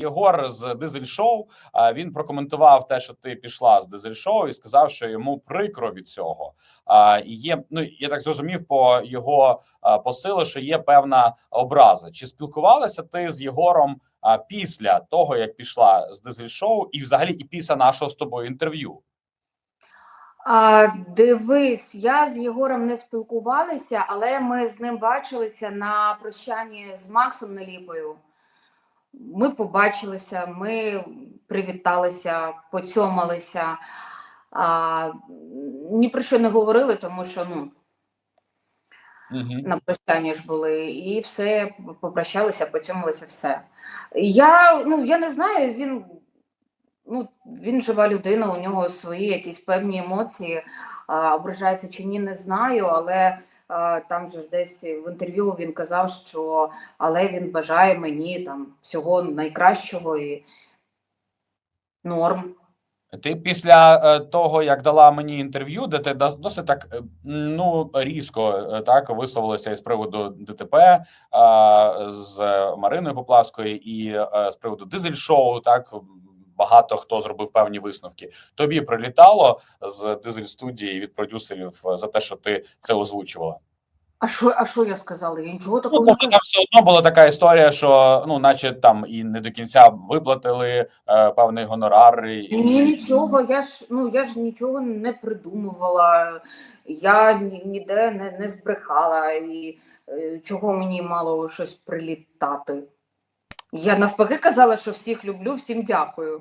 Єгор з дизель шоу він прокоментував те, що ти пішла з дизель шоу, і сказав, що йому прикро від цього. І є ну я так зрозумів по його посилу, що є певна образа. Чи спілкувалася ти з Єгором після того, як пішла з дизель шоу, і взагалі і після нашого з тобою інтерв'ю? А, дивись, я з Єгором не спілкувалася, але ми з ним бачилися на прощанні з Максом Неліпою. Ми побачилися, ми привіталися, поцьомалися. А, ні про що не говорили, тому що ну, Угу. на прощанні ж були, і все, попрощалися, поцьомалися, все. Я, ну, я не знаю, він, ну, він жива людина, у нього свої якісь певні емоції, а, ображається чи ні, не знаю, але там же ж десь в інтерв'ю він казав, що але він бажає мені там всього найкращого і норм. Ти після е, того, як дала мені інтерв'ю, де ти до- досить так е, ну різко е, так висловилася із приводу ДТП е, з Мариною Поплавською і е, з приводу дизель шоу, так багато хто зробив певні висновки. Тобі прилітало з дизель студії від продюсерів е, за те, що ти це озвучувала. А що, а що я сказала? Я нічого Ну, такого не тобто казала. там все одно була така історія, що ну, наче там і не до кінця виплатили е, певний гонорар. І... Ні, нічого, я ж ну я ж нічого не придумувала, я ні- ніде не, не збрехала і е, чого мені мало щось прилітати. Я навпаки казала, що всіх люблю, всім дякую.